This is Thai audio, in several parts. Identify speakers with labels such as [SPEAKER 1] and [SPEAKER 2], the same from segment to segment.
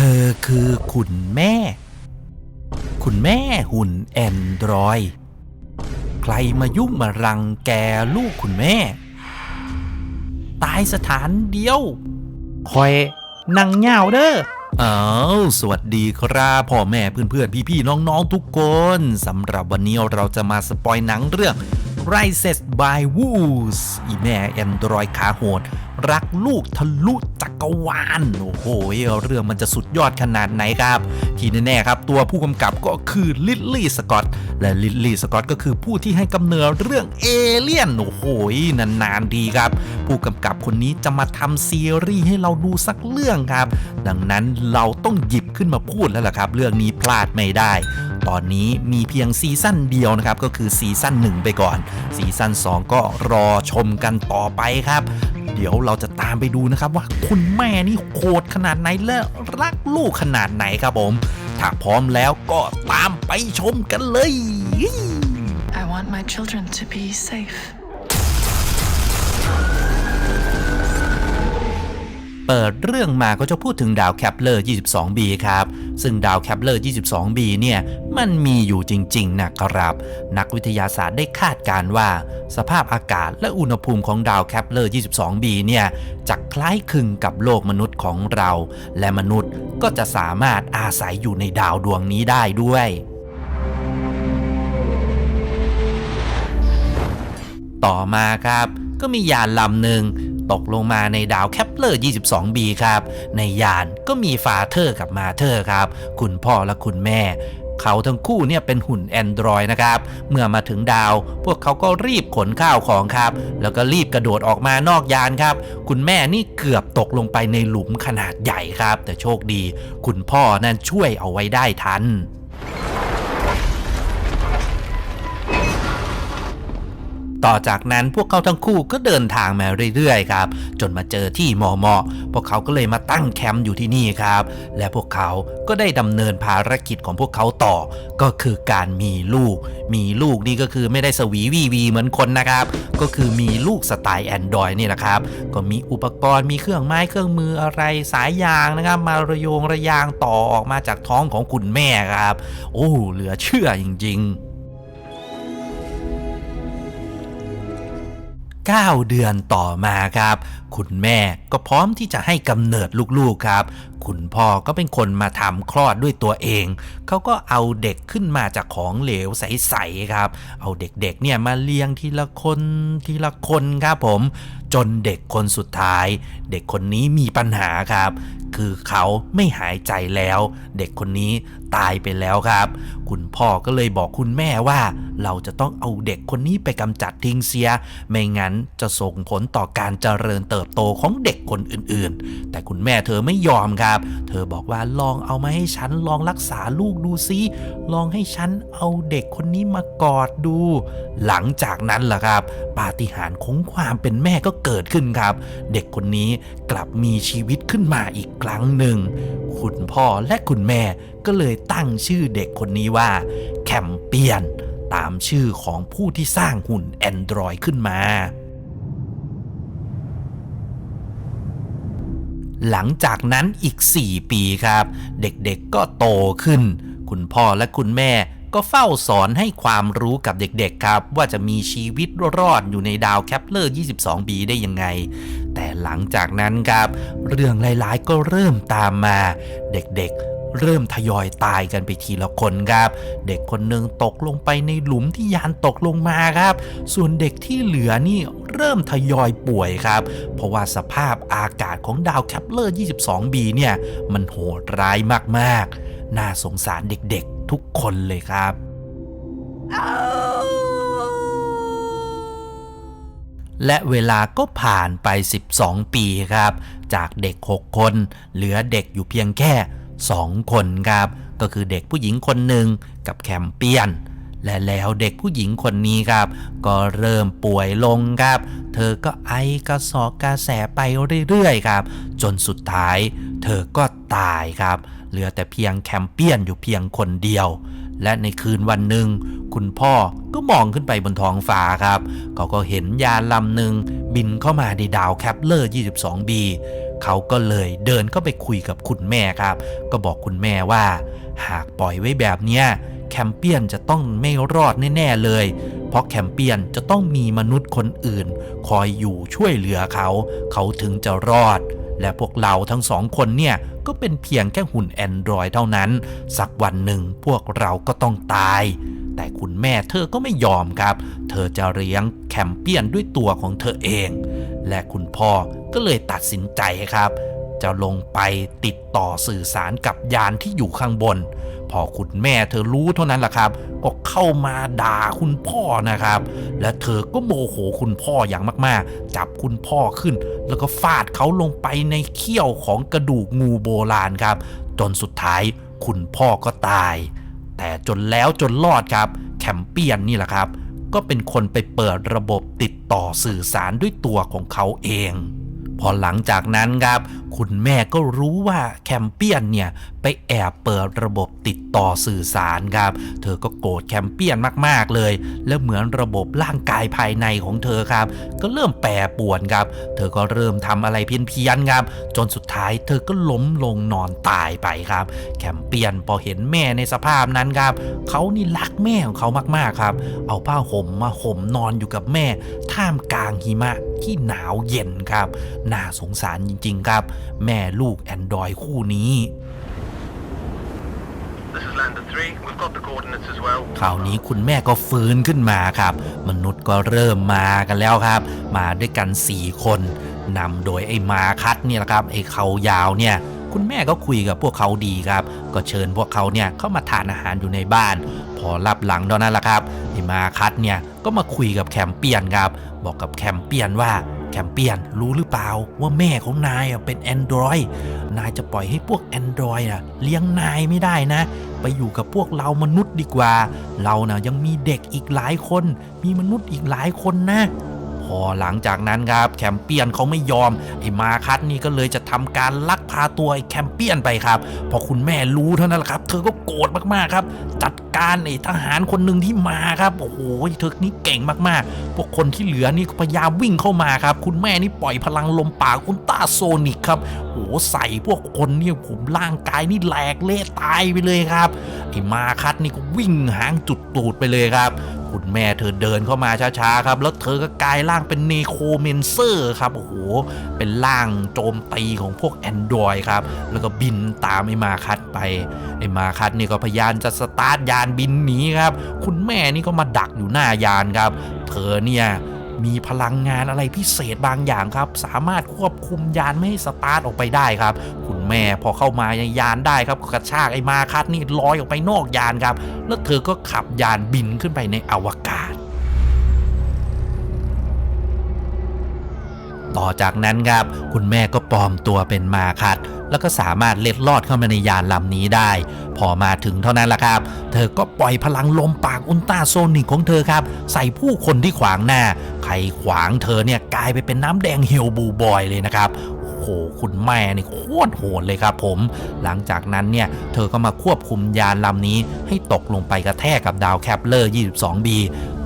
[SPEAKER 1] ธอคือคุณแม่ คุณแม่หุ่นแอนดรอย ใครมายุ่งมารังแกลูกคุณแม่ ตายสถานเดียวคอยนังเหงาเด้ออ้าวสวัสดีครับพ่อแม่เพื่อนๆ พี่ๆ น้องๆ ทุกคนสำหรับวันนี้เราจะมาสปอยหนังเรื่อง Rises by Wolves อีแม่แอนดรอยขาโหด รักลูกทะลุจักรวาลโอ้โหเรื่องมันจะสุดยอดขนาดไหนครับ ที่แน่ๆครับ ตัวผู้กำกับก็คือลิลลี่สกอตและลิลลี่สกอตก็คือผู้ที่ให้กำเนิดเรื่องเอเลี่ยนโอ้โหนานๆดีครับ ผู้กำกับคนนี้จะมาทำซีรีส์ให้เราดูสักเรื่องครับ ดังนั้นเราต้องหยิบขึ้นมาพูดแล้วล่ะครับ เรื่องนี้พลาดไม่ได้ ตอนนี้มีเพียงซีซั่นเดียวนะครับ ก็คือซีซั่น1 ไปก่อน ซีซั่น2 ก็รอชมกันต่อไปครับ ดี๋ยวเราจะตามไปดูนะครับว่าคุณแม่นี่โคตรขนาดไหนและรักลูกขนาดไหนครับผม ถ้าพร้อมแล้วก็ตามไปชมกันเลย
[SPEAKER 2] I want my children to be safe.
[SPEAKER 1] เปิดเรื่องมาก็จะพูดถึงดาวแคปเลอร์ 22b ครับ ซึ่งดาวแคปเลอร์ 22b เนี่ยมันมีอยู่จริงๆนะครับ นักวิทยาศาสตร์ได้คาดการณ์ว่า สภาพอากาศและอุณหภูมิของดาวแคปเลอร์ 22b เนี่ยจะคล้ายคลึงกับโลกมนุษย์ของเรา และมนุษย์ก็จะสามารถอาศัยอยู่ในดาวดวงนี้ได้ด้วยต่อมาครับ ก็มียานลำหนึ่ง ตกลงมาในดาวแคปเลอร์ 22b ครับ ในยานก็มีฟาเธอร์กับมาเธอร์ครับ คุณพ่อและคุณแม่ เขาทั้งคู่เนี่ยเป็นหุ่น Android นะครับ เมื่อมาถึงดาว พวกเขาก็รีบขนข้าวของครับ แล้วก็รีบกระโดดออกมานอกยานครับ คุณแม่นี่เกือบตกลงไปในหลุมขนาดใหญ่ครับ แต่โชคดี คุณพ่อนั่นช่วยเอาไว้ได้ทัน ต่อจากนั้นพวกเขาทั้งคู่ก็เดินทางมาเรื่อยๆครับ จนมาเจอที่มอมอพวกเขาก็เลยมาตั้งแคมป์อยู่ที่นี่ครับ และพวกเขาก็ได้ดำเนินภารกิจของพวกเขาต่อ ก็คือการมีลูก มีลูกนี่ก็คือไม่ได้สวีวีวีเหมือนคนนะครับ ก็คือมีลูกสไตล์แอนดรอยนี่แหละครับ ก็มีอุปกรณ์มีเครื่องไม้เครื่องมืออะไรสายยางนะครับ มาระโยงระยางต่อออกมาจากท้องของคุณแม่ครับ โอ้เหลือเชื่อจริง ๆ 9 เดือนต่อมาครับ คุณแม่ก็พร้อมที่จะให้กำเนิดลูกๆครับ คุณพ่อก็เป็นคนมาทำคลอดด้วยตัวเอง เขาก็เอาเด็กขึ้นมาจากของเหลวใสๆครับ เอาเด็กๆเนี่ยมาเลี้ยงทีละคนทีละคนครับผม จนเด็กคนสุดท้าย เด็กคนนี้มีปัญหาครับ คือเขาไม่หายใจแล้ว เด็กคนนี้ตายไปแล้วครับ คุณพ่อก็เลยบอกคุณแม่ว่าเราจะต้องเอาเด็กคนนี้ไปกำจัดทิ้งเสีย ไม่งั้นจะส่งผลต่อการเจริญเติบโตของเด็กคนอื่นๆ แต่คุณแม่เธอไม่ยอมครับ เธอบอกว่าลองเอามาให้ฉันลองรักษาลูกดูซิ ลองให้ฉันเอาเด็กคนนี้มากอดดู หลังจากนั้นล่ะครับ ปาฏิหาริย์ของความเป็นแม่ก็เกิดขึ้นครับ เด็กคนนี้กลับมีชีวิตขึ้นมาอีกครั้งหนึ่ง คุณพ่อและคุณแม่ก็เลยตั้งชื่อเด็กคนนี้ว่า แคมเปียน ตามชื่อของผู้ที่สร้างหุ่น Android ขึ้นมา หลังจากนั้นอีก 4 ปีครับ เด็กๆก็โตขึ้น คุณพ่อและคุณแม่ก็เฝ้าสอนให้ความรู้กับเด็กๆครับ ว่าจะมีชีวิตรอดอยู่ในดาวแคปเลอร์ 22b ได้ยังไง แต่หลังจากนั้นครับ เรื่องหลายๆก็เริ่มตามมา เด็กๆ เริ่มทยอยตายกันไปทีละคนครับ เด็กคนหนึ่งตกลงไปในหลุมที่ยานตกลงมาครับ ส่วนเด็กที่เหลือนี่เริ่มทยอยป่วยครับ เพราะว่าสภาพอากาศของดาวแคปเลอร์ 22b เนี่ยมันโหดร้ายมากๆ น่าสงสารเด็กๆทุกคนเลยครับและเวลาก็ผ่านไป 12 ปีครับ จากเด็ก 6 คน เหลือเด็กอยู่เพียงแค่ 2 คนครับ ก็คือเด็กผู้หญิงคนหนึ่งกับแคมเปียน และแล้วเด็กผู้หญิงคนนี้ครับ ก็เริ่มป่วยลงครับ เธอก็ไอกระสอบกระแสไปเรื่อยๆครับ จนสุดท้าย เธอก็ตายครับ เหลือแต่เพียงแคมเปียนอยู่เพียงคนเดียวและในคืนวันหนึ่ง คุณพ่อก็มองขึ้นไปบนท้องฟ้าครับ เขาก็เห็นยานลำหนึ่งบินเข้ามาในดาวแคปเลอร์ 22b เขาก็เลยเดินเข้าไปคุยกับคุณแม่ครับ ก็บอกคุณแม่ว่า หากปล่อยไว้แบบเนี้ยแคมเปียนจะต้องไม่รอดแน่ๆเลย เพราะแคมเปียนจะต้องมีมนุษย์คนอื่น คอยอยู่ช่วยเหลือเขา เขาถึงจะรอด และพวกเราทั้งสองคนเนี่ย ก็เป็นเพียงแค่หุ่นแอนดรอยเท่านั้น สักวันหนึ่งพวกเราก็ต้องตาย แต่คุณแม่เธอก็ไม่ยอมครับ เธอจะเลี้ยงแคมเปียนด้วยตัวของเธอเอง และคุณพ่อก็เลยตัดสินใจครับ จะลงไปติดต่อสื่อสารกับยานที่อยู่ข้างบน พอคุณแม่เธอรู้เท่านั้นแหละครับ ก็เข้ามาด่าคุณพ่อนะครับ และเธอก็โมโหคุณพ่ออย่างมากๆ จับคุณพ่อขึ้น แล้วก็ฟาดเขาลงไปในเขี้ยวของกระดูกงูโบราณครับ จนสุดท้ายคุณพ่อก็ตาย แต่จนแล้วจนรอดครับ แคมเปียนนี่แหละครับ ก็เป็นคนไปเปิดระบบติดต่อสื่อสารด้วยตัวของเขาเอง พอหลังจากนั้นครับ คุณแม่ก็รู้ว่าแคมเปียนเนี่ย ไปแอบเปิดระบบติดต่อสื่อสารครับ เธอก็โกรธแคมเปียนมากๆเลย และเหมือนระบบร่างกายภายในของเธอครับ ก็เริ่มแปรปวนครับ เธอก็เริ่มทำอะไรเพี้ยนๆครับ จนสุดท้ายเธอก็ล้มลงนอนตายไปครับ แคมเปียนพอเห็นแม่ในสภาพนั้นครับเขานี่รักแม่ของเขามากๆครับ เอาผ้าห่มมาห่มนอนอยู่กับแม่ ท่ามกลางหิมะที่หนาวเย็นครับน่าสงสารจริง ๆ ครับ แม่ลูกแอนดรอยคู่นี้
[SPEAKER 3] This is Lander 3. We've got the coordinates as well.
[SPEAKER 1] คราวนี้คุณแม่ก็ฟื้นขึ้นมาครับ มนุษย์ก็เริ่มมากันแล้วครับ มาด้วยกัน 4 คนนำโดยไอ้มาคัดเนี่ยแหละครับไอ้เขายาวเนี่ยคุณแม่ก็คุยกับพวกเขาดีครับ ก็เชิญพวกเขาเนี่ยเข้ามาทานอาหารอยู่ในบ้าน พอรับหลังเท่านั้นแหละครับไอ้มาคัดเนี่ยก็มาคุยกับแคมเปียนครับ บอกกับแคมเปียนว่า แคมเปียนรู้หรือเปล่าว่าแม่ของนายเป็นแอนดรอยนายจะปล่อยให้พวกแอนดรอยอะเลี้ยงนายไม่ได้นะ ไปอยู่กับพวกเรามนุษย์ดีกว่า เรานะ่ยยังมีเด็กอีกหลายคน มีมนุษย์อีกหลายคนนะ อหลังจากนั้นครับแคมเปี้ยนเขาไม่ยอมไอ้มาคัดนี่ก็เลยจะทำการลักพาตัวไอ้แคมเปี้ยนไปครับ พอคุณแม่รู้เท่านั้นแหละครับเธอก็โกรธมากๆครับ จัดการไอ้ทหารคนหนึ่งที่มาครับโอ้โหเธอนี่เก่งมากๆ พวกคนที่เหลือนี่พยายามวิ่งเข้ามาครับ คุณแม่นี่ปล่อยพลังลมปากอุลตราโซนิกครับโอ้ใส่พวกคนเนี่ยผมร่างกายนี่แหลกเละตายไปเลยครับไอ้มาคัดนี่ก็วิ่งหางจุดตูดไปเลยครับ คุณแม่เธอเดินเข้ามาช้าๆครับ แล้วเธอก็กลายร่างเป็นเนโคเมนเซอร์ครับโอ้โหเป็นร่างโจมตีของพวกแอนดรอยครับแล้วก็บินตามไอ้มาคัดไปไอ้มาคัดนี่ก็พยายามจะสตาร์ทยานบินหนีครับ คุณแม่นี่ก็มาดักอยู่หน้ายานครับ เธอเนี่ย มีพลังงานอะไรพิเศษบางอย่างครับ สามารถควบคุมยานไม่ให้สตาร์ทออกไปได้ครับ คุณแม่พอเข้ามาในยานได้ครับก็กระชากไอ้มาคัดนี่ลอยออกไปนอกยานครับ แล้วเธอก็ขับยานบินขึ้นไปในอวกาศ ต่อจากนั้นครับ คุณแม่ก็ปลอมตัวเป็นมาคัด แล้วก็สามารถเล็ดลอดเข้ามาในยานลำนี้ได้ พอมาถึงเท่านั้นแหละครับ เธอก็ปล่อยพลังลมปากอุลตราโซนิกของเธอครับ ใส่ผู้คนที่ขวางหน้า ใครขวางเธอเนี่ยกลายไปเป็นน้ำแดงเฮลบูบอยเลยนะครับโอ้โหคุณแม่นี่โคตรโหดเลยครับผม หลังจากนั้นเนี่ย เธอก็มาควบคุมยานลำนี้ให้ตกลงไปกระแทกกับดาวแคปเลอร์ 22b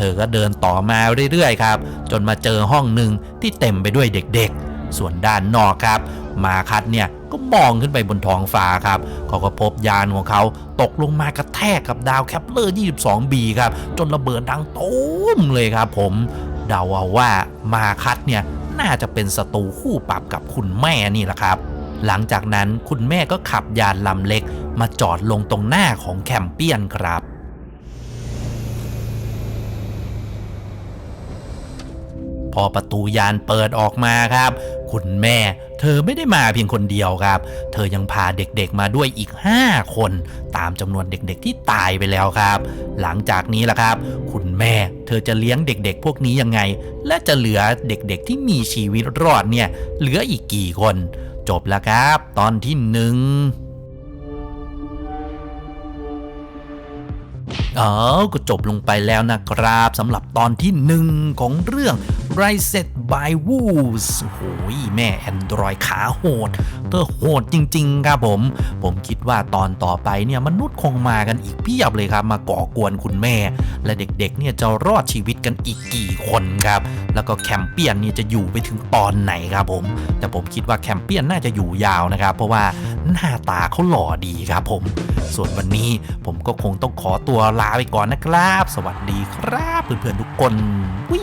[SPEAKER 1] เธอก็เดินต่อมาเรื่อยๆครับ จนมาเจอห้องหนึ่งที่เต็มไปด้วยเด็กๆ ส่วนด้านนอกครับ มาคัดเนี่ยก็มองขึ้นไปบนท้องฟ้าครับ เขาก็พบยานของเขาตกลงมากระแทกกับดาวแคปเลอร์ 22b ครับ จนระเบิดดังตุ้มเลยครับผมเดาเอาว่ามาคัดเนี่ยน่าจะเป็นศัตรูคู่ปรับกับคุณแม่นี่แหละครับ หลังจากนั้นคุณแม่ก็ขับยานลำเล็กมาจอดลงตรงหน้าของแคมเปียนครับ พอประตูยานเปิดออกมาครับ คุณแม่เธอไม่ได้มาเพียงคนเดียวครับ เธอยังพาเด็กๆมาด้วยอีก 5 คน ตามจำนวนเด็กๆที่ตายไปแล้วครับ หลังจากนี้ล่ะครับ คุณแม่เธอจะเลี้ยงเด็กๆ พวกนี้ยังไง และจะเหลือเด็กๆที่มีชีวิตรอดเนี่ยเหลืออีกกี่คน จบแล้วครับ ตอนที่หนึ่ง เออก็จบลงไปแล้วนะครับสำหรับตอนที่หนึ่งของเรื่องไรเสร็จ by Wolves โอ้ยแม่ Android ขาโหด เธอโหดจริง ๆ ครับผม ผมคิดว่าตอนต่อไปเนี่ยมนุษย์คงมากันอีกเพียบเลยครับ มาก่อกวนคุณแม่ และเด็กๆเนี่ยจะรอดชีวิตกันอีกกี่คนครับ แล้วก็แคมเปี้ยนเนี่ยจะอยู่ไปถึงตอนไหนครับผม แต่ผมคิดว่าแคมเปี้ยนน่าจะอยู่ยาวนะครับ เพราะว่าหน้าตาเขาหล่อดีครับผม ส่วนวันนี้ผมก็คงต้องขอตัวลาไปก่อนนะครับ สวัสดีครับเพื่อนๆทุกคนวิ